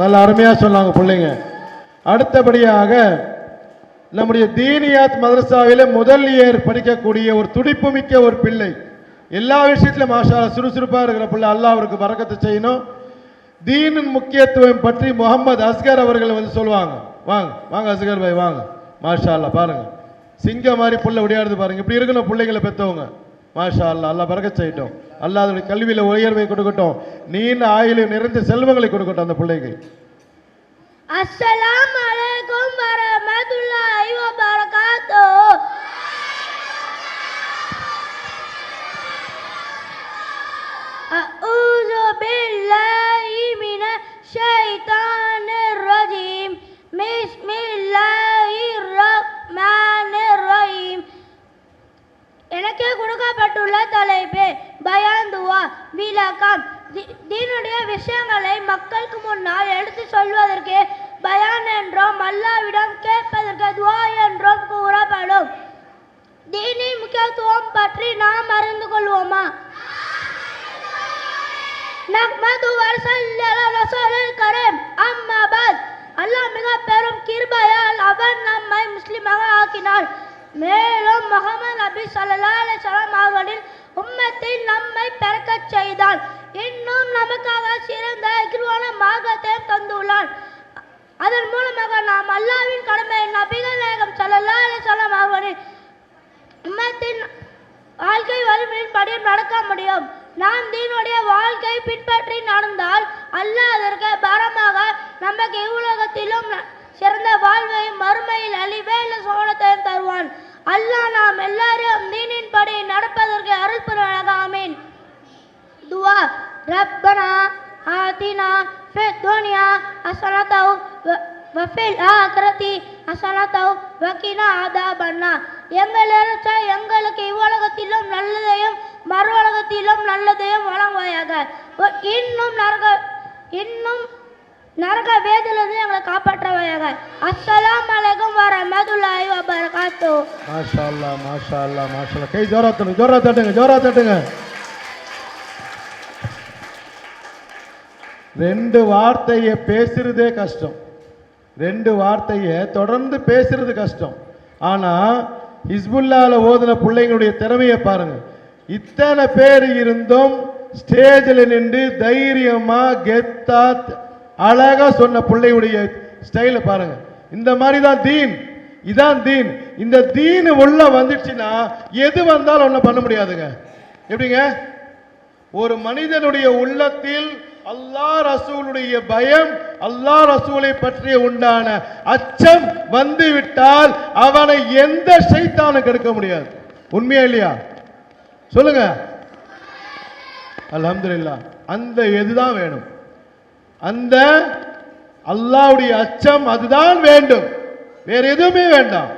நல்ல அருமையாக சொன்னாங்க பிள்ளைங்க. அடுத்தபடியாக நம்முடைய தீனியாத் மதரசாவில் முதல் இயர் படிக்கக்கூடிய ஒரு துடிப்புமிக்க ஒரு பிள்ளை. எல்லா விஷயத்திலும் மாஷா சுறுசுறுப்பாக இருக்கிற பிள்ளை. அல்லா அவருக்கு வரக்கத்தை செய்யணும். தீனின் முக்கியத்துவம் பற்றி முகமது அஸ்கர் அவர்கள் வந்து சொல்லுவாங்க. வாங்க வாங்க அஸ்கர் பாய் வாங்க. மாஷா அல்லாஹ் பாருங்கள் சிங்க மாதிரி பிள்ளை விளையாடுது பாருங்கள் இப்படி இருக்கணும் பிள்ளைங்களை பெற்றவங்க. மாஷா அல்லாஹ் அல்லா பறக்க செய்யட்டும். அல்லா அதனுடைய கல்வியில உயர்வை கொடுக்கட்டும். நீண்ட ஆயுளை நிறைந்த செல்வங்களை கொடுக்கட்டும் அந்த பிள்ளைக்கு. அஸ்ஸலாம் அலைக்கும் விளக்கம் தி- தீனுடைய விஷயங்களை மக்களுக்கு முன்னால் எடுத்து சொல்வதற்கு பயான் என்றும் அல்லாவிடம் கேட்பதற்கு துவா என்றும் கூறப்படும். தீனி முக்கியத்துவம் பற்றி நாம் அறிந்து கொள்வோமா? நஹ்மது வர்சல்லல ரசூலுல் கரீம். அம்மா பாத். அல்லாஹ் மிக பெரும் கிருபையால் அவன் நம்மை முஸ்லிமாக ஆக்கினார் மேலும் முகமது நபி ஸல்லல்லாஹு அலைஹி வஸல்லம் அவர்களின் உம்மத்தில் நம்மை பிறக்கச் செய்தான் இன்னும் நமக்காக சிறந்த கிருவான மார்க்கத்தையும் தந்துள்ளான் அதன் மூலமாக நாம் அல்லாவின் கடமை நபிகள் நாயகம் ஸல்லல்லாஹு அலைஹி வஸல்லம் உம்மத்தின் வாழ்க்கை வலிமையின் படியும் நடக்க முடியும். நாம் தீனுடைய வாழ்க்கை பின்பற்றி நடந்தால் அல்லாஹ் அதற்கு பரமாக நமக்கு இவ்வுலகத்திலும் சிறந்த வாழ்வையும் மறுமையில் அழிவேல சோழத்தையும் தருவான். அல்லாஹ் நாம் எல்லாரும் தீனின் படி ربنا آتنا في الدنيا حسنة وفي الآخرة حسنة وقنا عذاب النار. எங்கள் இறைச்சா எங்களுக்கு இவ்வுலகத்திலும் நல்லதையும் மறு உலகத்திலும் நல்லதையும் வழங்குவாயாக. இன்னும் நரக இன்னும் நரக வேதிலிருந்து எங்களை காப்பாற்றவையாக. அஸ்ஸலாம் அலைக்கும் வரமதுல்லாஹி வபரகாத்து மாஷா அல்லாஹ் மாஷா அல்லாஹ் மாஷா கை ஜோரா தட்டுங்க ஜோரா தட்டுங்க ஜோரா தட்டுங்க ரெண்டு வார்த்தையை பேசுறதே கஷ்டம். ரெண்டு வார்த்தையை தொடர்ந்து பேசுறது கஷ்டம். ஆனால் ஹிஸ்புல்லால ஓதுன பிள்ளைங்களுடைய திறமையை பாருங்க. இத்தனை பேர் இருந்தும் ஸ்டேஜில் நின்று தைரியமாக கெத்தா அழகாக சொன்ன பிள்ளையுடைய ஸ்டைலை பாருங்க. இந்த மாதிரி தான். தீன் இதான் தீன். இந்த தீன் உள்ள வந்துச்சுன்னா எது வந்தாலும் ஒன்றும் பண்ண முடியாதுங்க. எப்படிங்க? ஒரு மனிதனுடைய உள்ளத்தில் அல்லாஹ் ரசூலுடைய பயம் அல்லாஹ் ரசூலை பற்றிய உண்டான அச்சம் வந்துவிட்டால் அவனை எந்த சைத்தானும் கெடுக்க முடியாது. உண்மையா இல்லையா? சொல்லுங்க. அலமதுல்லா அந்த எதுதான் வேணும்? அந்த அல்லாஹ்வுடைய அச்சம் அதுதான் வேண்டும். வேற எதுவுமே வேண்டாம்.